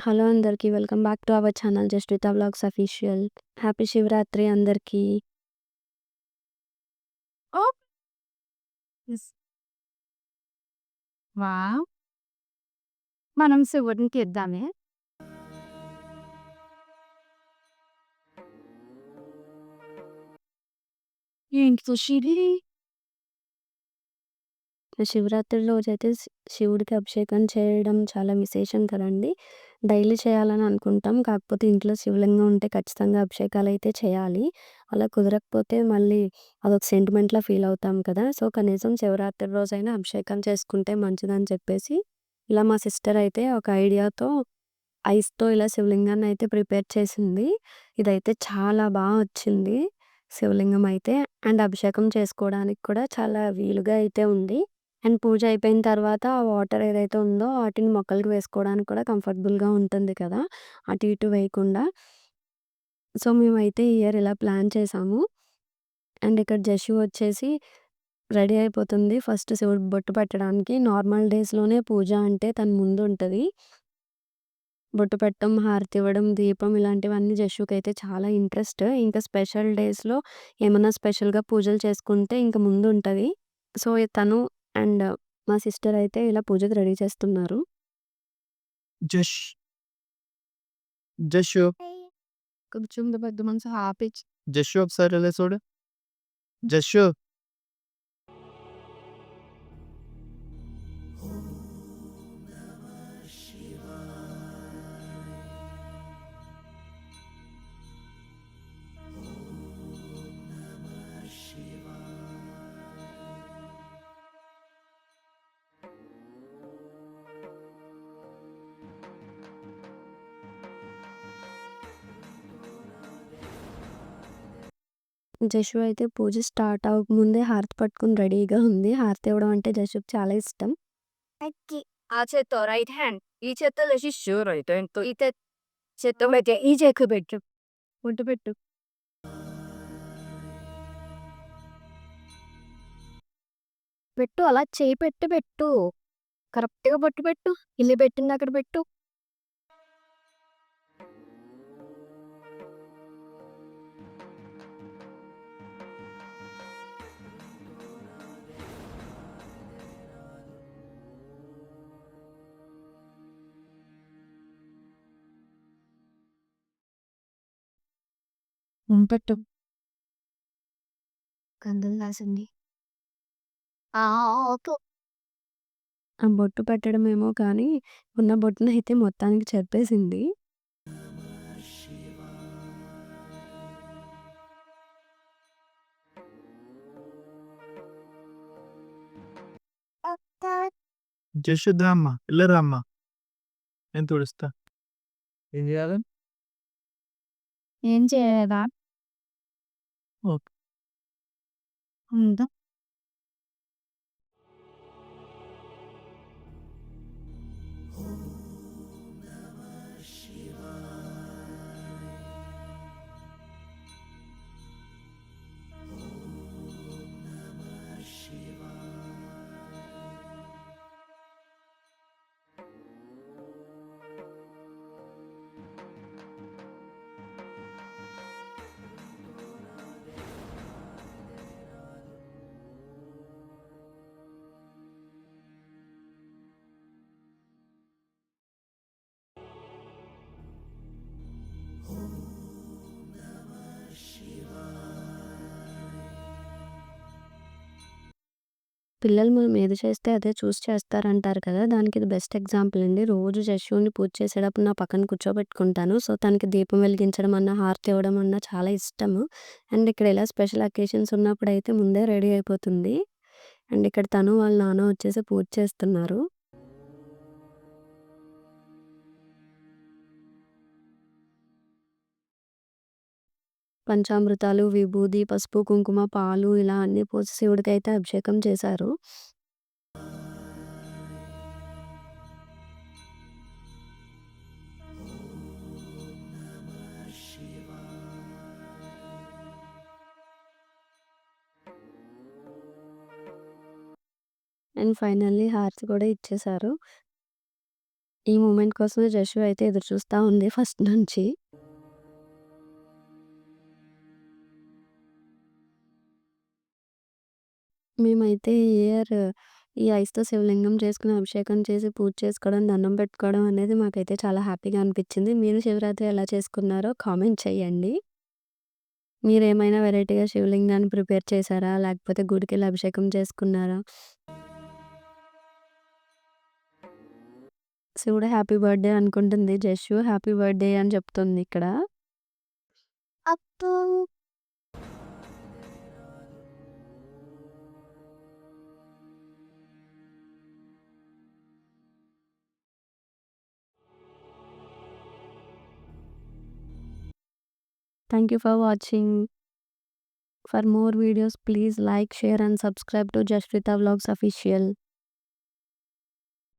Hello అందరికీ. Welcome back to our channel Jaswitha vlogs official. Happy Shivaratri అందరికీ. ఓహ్! Yes. Wow! మనం శివుడినికిద్దామే. ఏంటి ఖుషిది? శివరాత్రి రోజైతే శివుడికి అభిషేకం చేయడం చాలా విశేషం కదండి డైలీ చేయాలని అనుకుంటాం కాకపోతే ఇంట్లో శివలింగం ఉంటే ఖచ్చితంగా అభిషేకాలు అయితే చేయాలి అలా కుదరకపోతే మళ్ళీ అదొక సెంటిమెంట్లా ఫీల్ అవుతాం కదా సో కనీసం శివరాత్రి రోజైనా అభిషేకం చేసుకుంటే మంచిదని చెప్పేసి ఇలా మా సిస్టర్ అయితే ఒక ఐడియాతో ఐస్తో ఇలా శివలింగాన్ని అయితే ప్రిపేర్ చేసింది ఇదైతే చాలా బాగా వచ్చింది శివలింగం అయితే అండ్ అభిషేకం చేసుకోవడానికి కూడా చాలా వీలుగా అయితే ఉంది అండ్ పూజ అయిపోయిన తర్వాత ఆ వాటర్ ఏదైతే ఉందో వాటిని మొక్కలకు వేసుకోవడానికి కూడా కంఫర్టబుల్గా ఉంటుంది కదా అటు ఇటు వేయకుండా సో మేమైతే ఈ ఇయర్ ఇలా ప్లాన్ చేసాము అండ్ ఇక్కడ జషు వచ్చేసి రెడీ అయిపోతుంది ఫస్ట్ శివుడు బొట్టు పెట్టడానికి నార్మల్ డేస్లోనే పూజ అంటే తను ముందు ఉంటుంది బొట్టు పెట్టడం హారతి ఇవ్వడం దీపం ఇలాంటివన్నీ జషుకి అయితే చాలా ఇంట్రెస్ట్ ఇంకా స్పెషల్ డేస్లో ఏమైనా స్పెషల్గా పూజలు చేసుకుంటే ఇంకా ముందు ఉంటుంది సో తను అండ్ మా సిస్టర్ అయితే ఇలా పూజకి రెడీ చేస్తున్నారు. జష్. జష్. కొంచెం పెద్ద మనసు హాపిచ్ జష్ ఒకసారి ఇలా చూడు. జష్. జషు అయితే పూజ స్టార్ట్ అవ్వకముందే హారతి పట్టుకుని రెడీగా ఉంది హారతి ఇవ్వడం అంటే జషుకి చాలా ఇష్టం ఆ చేత్తో రైట్ హ్యాండ్ ఈ చేత్తో జషి షూర్ అయితే ఎంతో ఈ చేత్తో పెట్టే ఈ చేకు పెట్టు ఒంట పెట్టు పెట్టు అలా చేయి పెట్టి పెట్టు కరెక్ట్గా పట్టు పెట్టు ఇల్లు పెట్టింది అక్కడ పెట్టు పెట్టు గంధం రాసింది ఆ బొట్టు పెట్టడమేమో కానీ ఉన్న బొట్టును అయితే మొత్తానికి చెప్పేసింది జశుద్ధ అమ్మ ఇల్లరా అమ్మ నేను తుడుస్తా ఏం చేయాలి ఏం చేయలేదా Так. М-да. పిల్లలు మనం ఏది చేస్తే అదే చూసి చేస్తారంటారు కదా దానికి ఇది బెస్ట్ ఎగ్జాంపుల్ అండి రోజు శశివుని పూజ చేసేటప్పుడు నా పక్కన కూర్చోబెట్టుకుంటాను సో తనకి దీపం వెలిగించడం అన్న హారతి ఇవ్వడం అన్న చాలా ఇష్టము అండ్ ఇక్కడ ఇలా స్పెషల్ అకేషన్స్ ఉన్నప్పుడు అయితే ముందే రెడీ అయిపోతుంది అండ్ ఇక్కడ తను వాళ్ళ నాన్న వచ్చేసి పూజ చేస్తున్నారు పంచామృతాలు విభూది పసుపు కుంకుమ పాలు ఇలా అన్ని పోసి శివుడికైతే అభిషేకం చేశారు అండ్ ఫైనల్లీ హార్ట్స్ కూడా ఇచ్చేశారు ఈ మూమెంట్ కోసం జషు అయితే ఎదురు చూస్తూ ఉంది ఫస్ట్ నుంచి మేమైతే ఇయర్ ఈ ఐస్‌తో శివలింగం చేసుకుని అభిషేకం చేసి, పూజ చేసుకోవడం, దండం పెట్టుకోవడం అనేది మాకైతే చాలా హ్యాపీగా అనిపించింది మీరు శివరాత్రి ఎలా చేసుకున్నారో కామెంట్ చేయండి. మీరు ఏమైనా వెరైటీగా శివలింగాన్ని ప్రిపేర్ చేశారా? లేకపోతే గుడికెళ్ళి అభిషేకం చేసుకున్నారా? శివుడు హ్యాపీ బర్త్‌డే అనుకుంటుంది. జస్ హ్యాపీ బర్త్‌డే అని చెప్తుంది ఇక్కడ. Thank you for watching. For more videos, please like, share, and subscribe to Jashrita Vlogs Official.